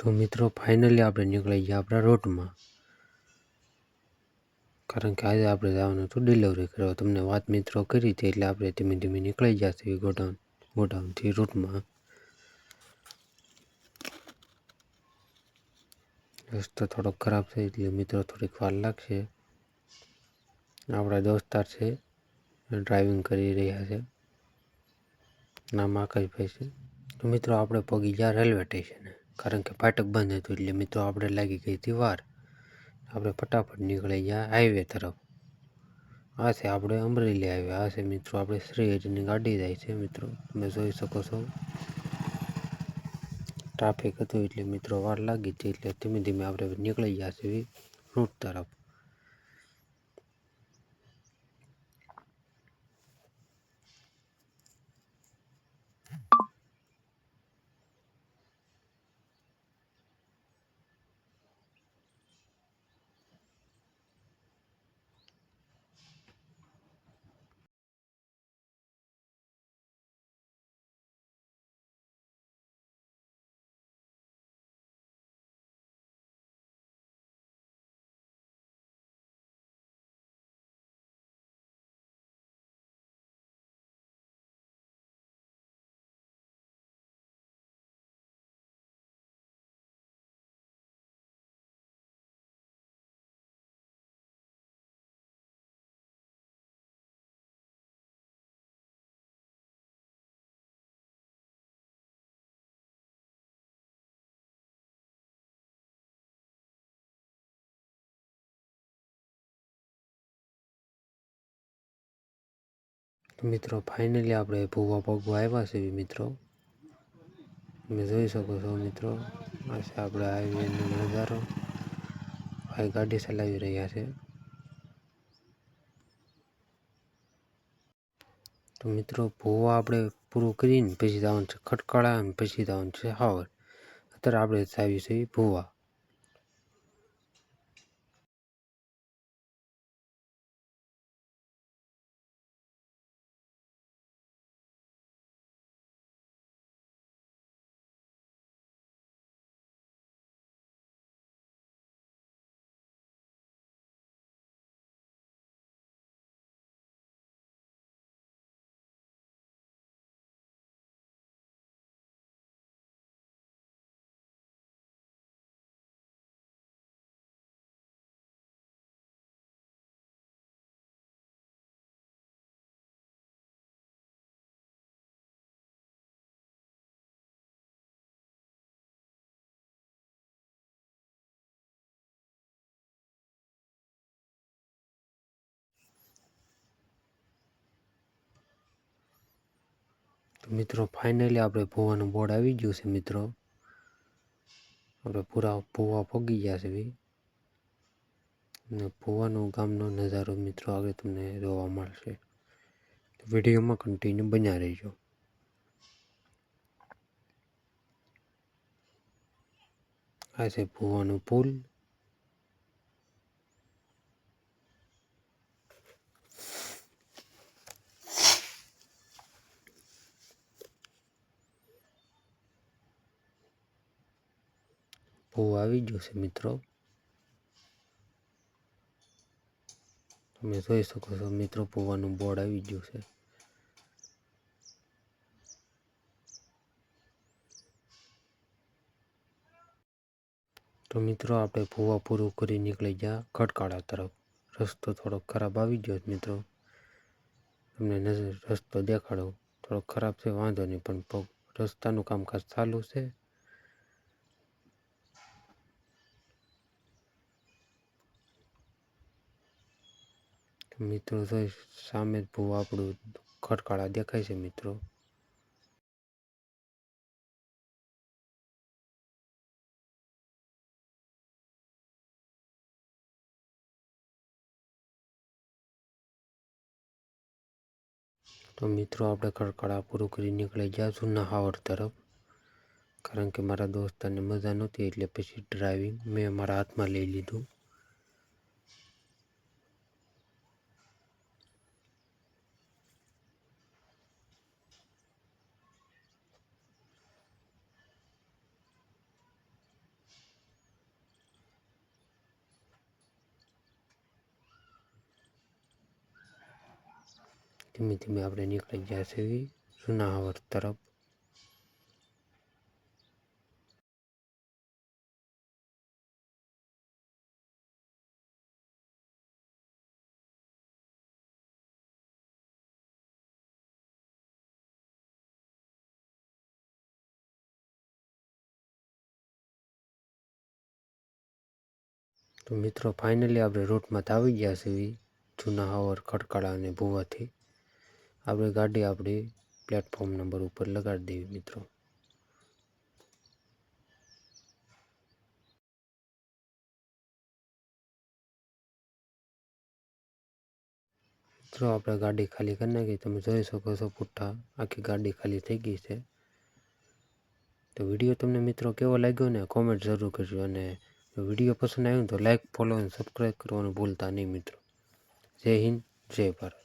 તો મિત્રો ફાઇનલી આપણે નીકળી ગયા આપણા રૂટમાં કારણ કે આજે આપણે જવાનું હતું ડિલિવરી કરવા. તમને વાત મિત્રો કરી હતી, એટલે આપણે ધીમે ધીમે નીકળી ગયા છીએ ગોડાઉન, ગોડાઉનથી રૂટમાં રસ્તો થોડોક ખરાબ છે, એટલે મિત્રો થોડીક વાર લાગશે. આપણા દોસ્તાર છે ડ્રાઇવિંગ કરી રહ્યા છે. નામ આકાશભાઈ છે. તો મિત્રો, આપણે પગી ગયા રેલવે સ્ટેશને કારણ કે ફાટક બંધ હતું એટલે મિત્રો આપણે લાગી ગઈ હતી વાર. આપણે ફટાફટ નીકળી ગયા હાઈવે તરફ. આ છે આપણે અમરેલી હાઈવે. આ છે મિત્રો આપણે શ્રી ગાડી જાય છે મિત્રો. તમે જોઈ શકો છો. ટ્રાફિક હતું એટલે મિત્રો વાર લાગી હતી એટલે ધીમે ધીમે આપણે નીકળી ગયા છીએ રૂટ તરફ. મિત્રો ફાઇનલી આપણે ભૂવા પગવા આવ્યા છે મિત્રો. તમે જોઈ શકો છો મિત્રો આ છે આપણે હાઈવેનો નજારો. ભાઈ ગાડી ચલાવી રહ્યા છે. તો મિત્રો, ભૂવા આપણે પૂરું કરીને પછી જવાનું છે ખટકડા અને પછી જવાનું છે હાવર અત્યારે આપણે આવી છે ભૂવા. તો મિત્રો ફાઇનલી આપણે ભૂવાનું બોર્ડ આવી ગયું છે મિત્રો. આપણે પૂરા ભૂવા પગી ગયા છે અને ભૂવાનો ગામનો નજારો મિત્રો આગળ તમને જોવા મળશે. વિડીયોમાં કન્ટિન્યુ બન્યા રહીજો. આ છે ભૂવાનો પુલ. ભૂ આવી ગયો છે, મિત્રો. તમે જોઈ શકો છો, મિત્રો ભૂવાનું બોર્ડ આવી ગયું છે. તો મિત્રો, આપણે ભૂવા પૂરું કરી નીકળી ગયા ખટકાળા તરફ. રસ્તો થોડો ખરાબ આવી ગયો મિત્રો. તમને નજર, રસ્તો દેખાડો. થોડો ખરાબ છે, વાંધો નહીં, પણ રસ્તાનું કામકાજ ચાલુ છે. મિત્રો જોઈ સામે જ ભૂ આપણું ખડકાળા દેખાય છે મિત્રો. તો મિત્રો, આપણે ખડકાળા પૂરું કરી નીકળી ગયા છું હાવર તરફ. કારણ કે મારા દોસ્તાને મજા નહોતી, એટલે પછી ડ્રાઇવિંગ મેં મારા હાથમાં લઈ લીધું. ધીમે ધીમે આપણે નીકળી ગયા છીએ જુનાવર તરફ તો મિત્રો ફાઇનલી આપણે રૂટમાં તો આવી ગયા છીએ જૂના હાવર ખડકાળા અને ભુવાથી આપણે ગાડી આપણી પ્લેટફોર્મ નંબર ઉપર લગાડી દેવી મિત્રો. મિત્રો, આપણે ગાડી ખાલી કરી નાખી. તમે જોઈ શકો છો પુઠ્ઠા આખી ગાડી ખાલી થઈ ગઈ છે. તો વીડિયો તમને મિત્રો કેવો લાગ્યો ને કોમેન્ટ જરૂર કરજો. અને વીડિયો પસંદ આવ્યો તો લાઇક ફોલો અને સબસ્ક્રાઈબ કરવાનું ભૂલતા નહીં મિત્રો. જય હિન્દ, જય ભારત.